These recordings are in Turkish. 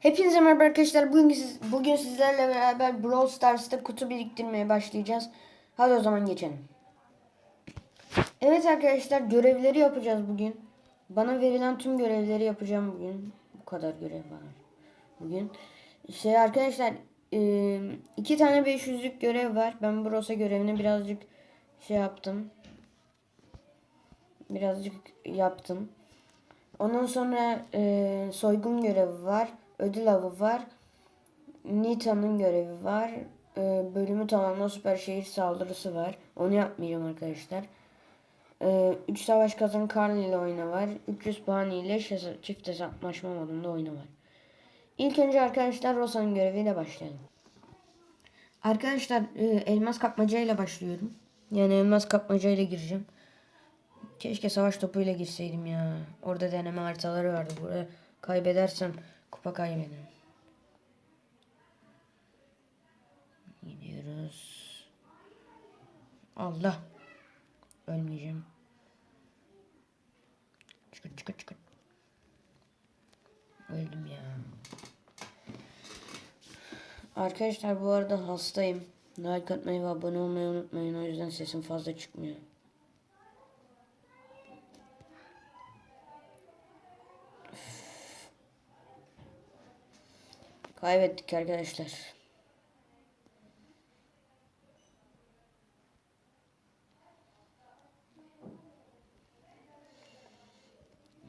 Hepinize merhaba arkadaşlar. Bugün, siz, bugün sizlerle beraber Brawl Stars'ta kutu biriktirmeye başlayacağız. Hadi o zaman geçelim. Evet arkadaşlar görevleri yapacağız bugün. Bana verilen tüm görevleri yapacağım bugün. Bu kadar görev var. Bugün. Şey arkadaşlar iki tane 500'lük görev var. Ben Brows'a görevini birazcık şey yaptım. Birazcık yaptım. Ondan sonra e, soygun görevi var. Ödül avı var. Nita'nın görevi var. E, bölümü tamamla süper şehir saldırısı var. Onu yapmayacağım arkadaşlar. 3 savaş kazan Karl ile oyna var. 300 puan ile çift hesaplaşma modunda oyna var. İlk önce arkadaşlar Rosa'nın göreviyle başlayalım. Arkadaşlar e, elmas kapmaca ile başlıyorum. Yani elmas kapmaca ile gireceğim. Keşke savaş topuyla girseydim ya. Orada deneme haritaları vardı. Burada kaybedersem kupa kaybederim. Gidiyoruz. Allah. Ölmeyeceğim. Çıkın çıkın çıkın. Öldüm ya. Arkadaşlar bu arada hastayım. Like atmayı ve abone olmayı unutmayın. O yüzden sesim fazla çıkmıyor. Kaybettik arkadaşlar.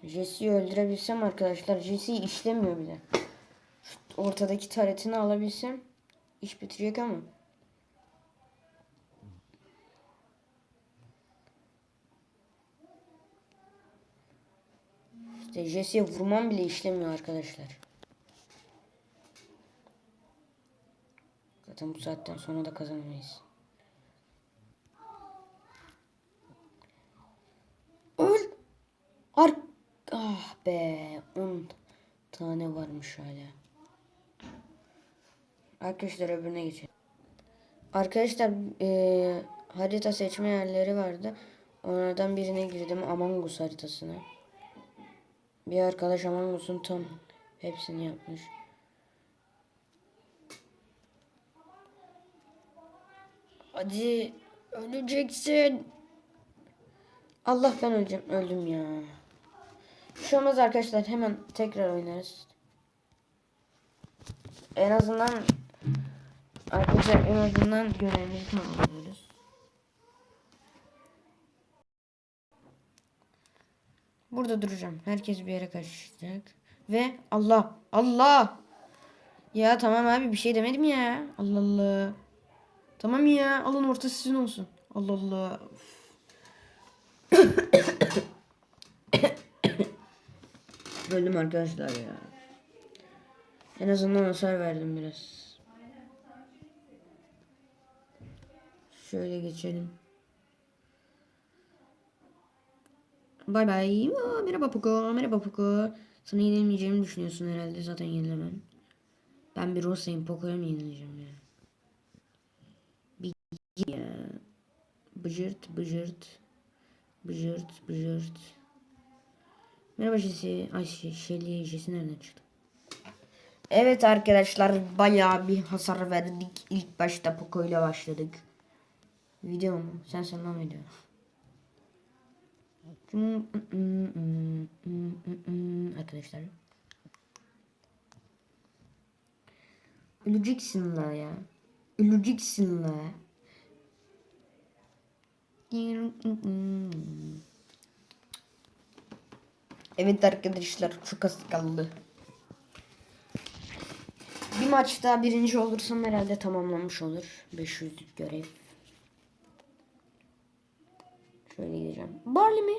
Jesse'yi öldürebilsem arkadaşlar. Jesse'yi işlemiyor bile. Şu ortadaki taretini alabilsem iş bitirecek ama. İşte Jesse'ye vurmam bile işlemiyor arkadaşlar. Zaten bu saatten sonra da kazanamayız. Öl. Ar ah be 10 tane varmış hala. Arkadaşlar öbürüne geçelim. Arkadaşlar eee, harita seçme yerleri vardı. Onlardan birine girdim Among Us haritasına. Bir arkadaş Among Us'un tam hepsini yapmış. Hadi öleceksin. Allah ben öleceğim. Öldüm ya. Şey olmaz arkadaşlar. Hemen tekrar oynarız. En azından arkadaşlar en azından görevimizi tamamlıyoruz. Burada duracağım. Herkes bir yere kaçacak. Ve Allah Allah. Ya tamam abi bir şey demedim ya. Allah Allah. Tamam ya alın orta sizin olsun. Allah Allah. Öldüm arkadaşlar ya. En azından hasar verdim biraz. Şöyle geçelim. Bay bay. Aa, Merhaba Puko. Merhaba Puko. Sana yenilmeyeceğimi düşünüyorsun herhalde. Zaten yenilemem. Ben bir Rosa'yım. Poco'ya mı yenileceğim ya? Ya. Bıcırt bıcırt. Bıcırt bıcırt. Merhaba Jesse. Ay şey, Shelly Jesse nereden çıktı? Evet arkadaşlar bayağı bir hasar verdik. İlk başta Poco ile başladık. Video mu? Sen sanmam video. Arkadaşlar. Öleceksin la ya. Öleceksin la. Evet arkadaşlar çok az kaldı. Bir maçta birinci olursam herhalde tamamlanmış olur. 500'lük görev. Şöyle gideceğim. Barley mi?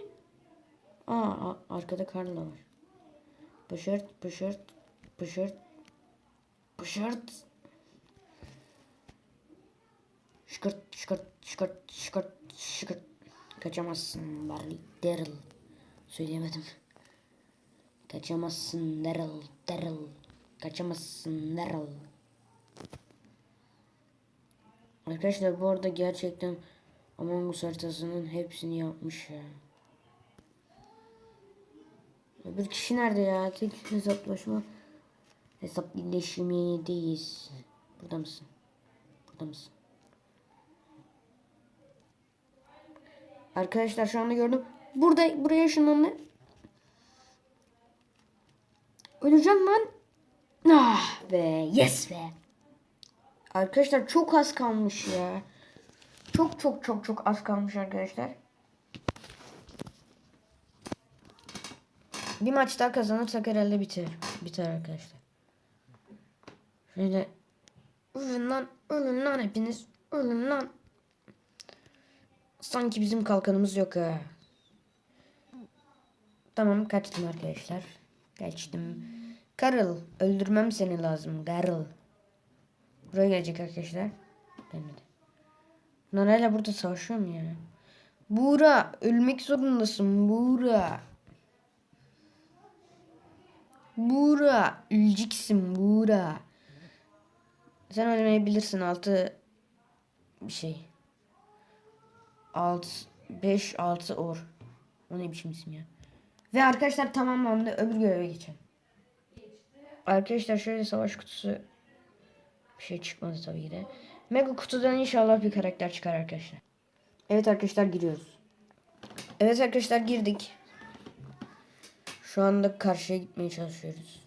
Aa, arkada Carla var. Pışırt pışırt pışırt pışırt. Şıkırt şıkırt şıkırt şıkırt şıkırt. Kaçamazsın Barley. Daryl. Söyleyemedim. Kaçamazsın Daryl. Daryl. Kaçamazsın Daryl. Arkadaşlar bu arada gerçekten Among Us haritasının hepsini yapmış ya. Öbür kişi nerede ya? Tek hesaplaşma. Hesap birleşimideyiz. Burada mısın? Burada mısın? Arkadaşlar şu anda gördüm. Burada buraya ışınlandı. Öleceğim lan. Ah be yes be. Arkadaşlar çok az kalmış ya. Çok çok çok çok az kalmış arkadaşlar. Bir maç daha kazanırsak herhalde biter. Biter arkadaşlar. Şöyle ölün lan ölün lan hepiniz ölün lan. Sanki bizim kalkanımız yok ha. Tamam kaçtım arkadaşlar. Kaçtım. Karıl öldürmem seni lazım. Karıl. Buraya gelecek arkadaşlar. Demedi. Bunlar hala burada savaşıyor mu ya? Buğra ölmek zorundasın Buğra. Buğra öleceksin Buğra. Sen ölmeyebilirsin altı bir şey. Alt 5 6 or. O ne biçim isim ya. Ve arkadaşlar tamamlandı. Öbür göreve geçelim. Arkadaşlar şöyle savaş kutusu bir şey çıkmadı tabii ki de. Mega kutudan inşallah bir karakter çıkar arkadaşlar. Evet arkadaşlar giriyoruz. Evet arkadaşlar girdik. Şu anda karşıya gitmeye çalışıyoruz.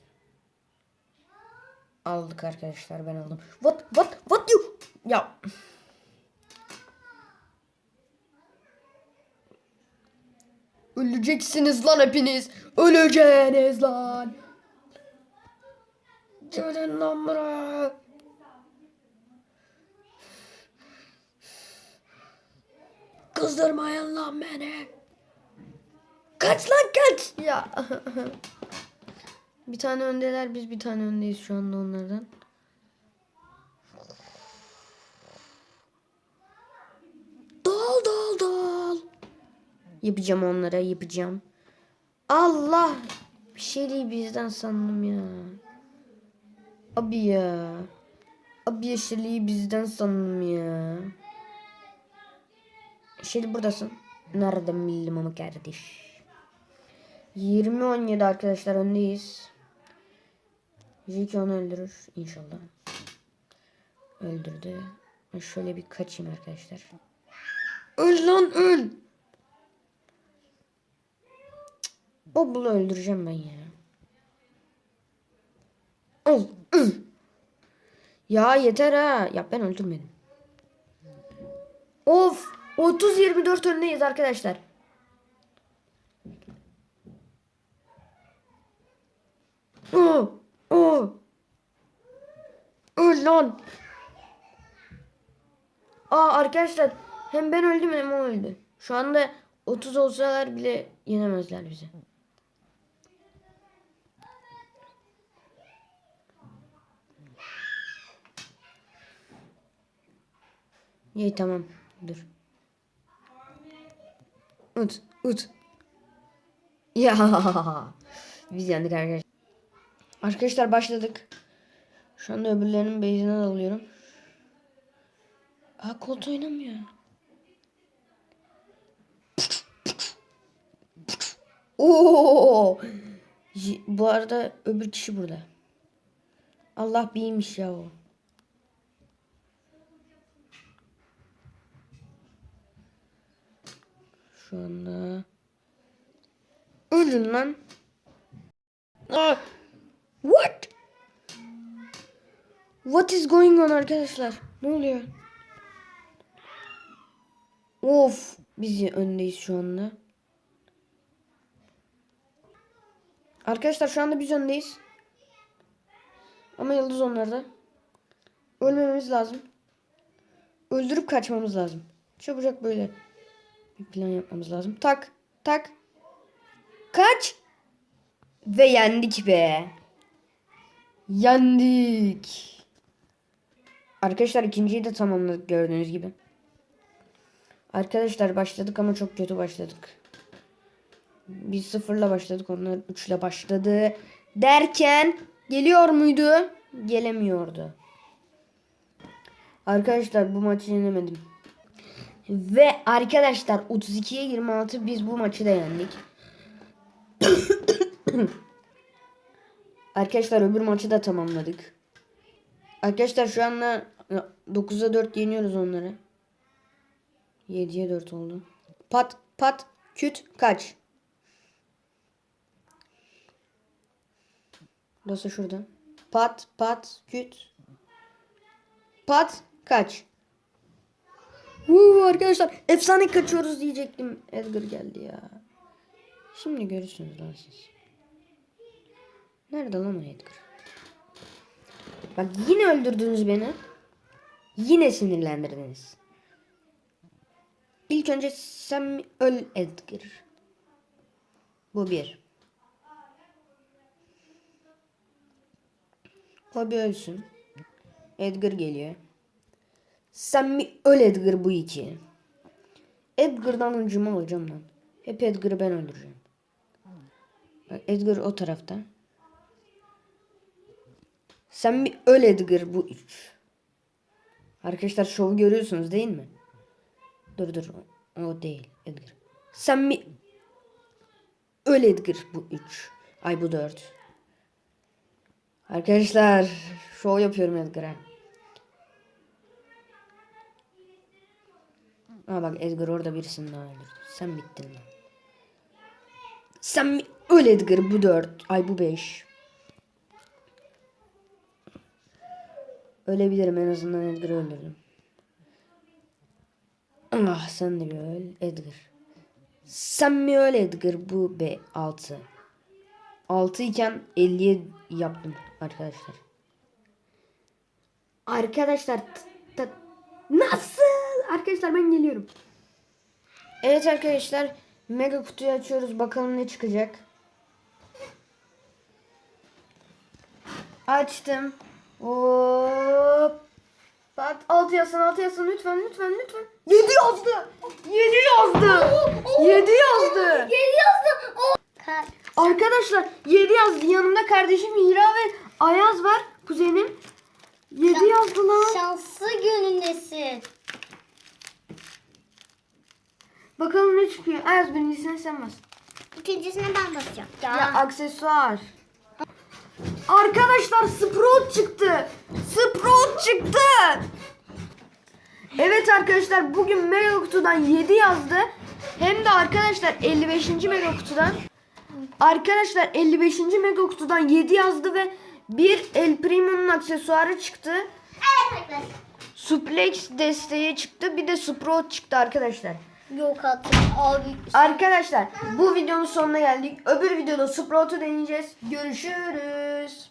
Aldık arkadaşlar ben aldım. What what what you? Ya. Öleceksiniz lan hepiniz. Öleceğiniz lan. Gelin lan buraya. Kızdırmayın lan beni. Kaç lan kaç. Ya. bir tane öndeler biz bir tane öndeyiz şu anda onlardan. Dol dol dol. Yapacağım onlara yapacağım. Allah. Bir şey bizden sandım ya. Abi ya. Abi ya Şeli'yi bizden sandım ya. Şeli buradasın. Nereden bildim ama kardeş. 20-17 arkadaşlar öndeyiz. Jiki onu öldürür inşallah. Öldürdü. Şöyle bir kaçayım arkadaşlar. Öl lan öl. O bunu öldüreceğim ben ya. Al. Ya yeter ha. Ya ben öldürmedim. Of. 30-24 öndeyiz arkadaşlar. Oh, oh. Öl lan. Aa arkadaşlar hem ben öldüm hem o öldü. Şu anda 30 olsalar bile yenemezler bizi. İyi tamam. Dur. Ut, ut. Ya. Biz yendik arkadaşlar. Arkadaşlar başladık. Şu anda öbürlerinin base'ine alıyorum. Aa Colt oynamıyor. Oo! Bu arada öbür kişi burada. Allah biriymiş ya o. Şu anda ölün lan. Aa, what? What is going on arkadaşlar? Ne oluyor? Of, biz öndeyiz şu anda. Arkadaşlar şu anda biz öndeyiz. Ama yıldız onlarda. Ölmememiz lazım. Öldürüp kaçmamız lazım. Çabucak böyle plan yapmamız lazım. Tak, tak. Kaç. Ve yendik be. Yendik. Arkadaşlar ikinciyi de tamamladık gördüğünüz gibi. Arkadaşlar başladık ama çok kötü başladık. Biz sıfırla başladık. Onlar üçle başladı. Derken geliyor muydu? Gelemiyordu. Arkadaşlar bu maçı yenemedim. Ve arkadaşlar 32'ye 26 biz bu maçı da yendik. Arkadaşlar öbür maçı da tamamladık. Arkadaşlar şu anda 9'a 4 yeniyoruz onları. 7'ye 4 oldu. Pat pat küt kaç. Burası şurada. Pat pat küt. Pat kaç. Uuu arkadaşlar efsane kaçıyoruz diyecektim. Edgar geldi ya. Şimdi görürsünüz lan siz. Nerede lan o Edgar? Bak yine öldürdünüz beni. Yine sinirlendirdiniz. İlk önce sen öl Edgar. Bu bir. O bir ölsün. Edgar geliyor. Sen mi öl Edgar bu iki. Edgar'dan hıncımı alacağım lan. Hep Edgar'ı ben öldüreceğim. Bak Edgar o tarafta. Sen mi öl Edgar bu üç. Arkadaşlar şovu görüyorsunuz değil mi? Dur dur o, değil Edgar. Sen mi öl Edgar bu üç. Ay bu dört. Arkadaşlar şov yapıyorum Edgar'a. Aa bak Edgar orada birisini daha öldürdü. Sen bittin lan. Sen öl Edgar bu dört. Ay bu beş. Ölebilirim en azından Edgar'ı öldürdüm. Ah sen de bir öl Edgar. Sen mi öl Edgar bu be 6. 6 iken 50'ye yaptım arkadaşlar. Arkadaşlar nasıl? Arkadaşlar ben geliyorum. Evet arkadaşlar mega kutuyu açıyoruz bakalım ne çıkacak. Açtım. Hop. Bak alt yazsın alt yazsın lütfen lütfen lütfen. 7 yazdı. 7 yazdı. 7 yazdı. O. Ka- Arkadaşlar 7 yazdı. Yanımda kardeşim Hira ve Ayaz var. Kuzenim. 7 yazdı lan. Şanslı günündesin. Bakalım ne çıkıyor. Ayaz birincisine sen bas. İkincisine ben basacağım. Ya. Ya aksesuar. Arkadaşlar Sprout çıktı. Sprout çıktı. Evet arkadaşlar bugün mega kutudan 7 yazdı. Hem de arkadaşlar 55. mega kutudan. Arkadaşlar 55. mega kutudan 7 yazdı ve bir El Primo'nun aksesuarı çıktı. Evet arkadaşlar. Suplex desteği çıktı. Bir de Sprout çıktı arkadaşlar. Yok artık abi. Arkadaşlar bu videonun sonuna geldik. Öbür videoda Sprout'u deneyeceğiz. Görüşürüz.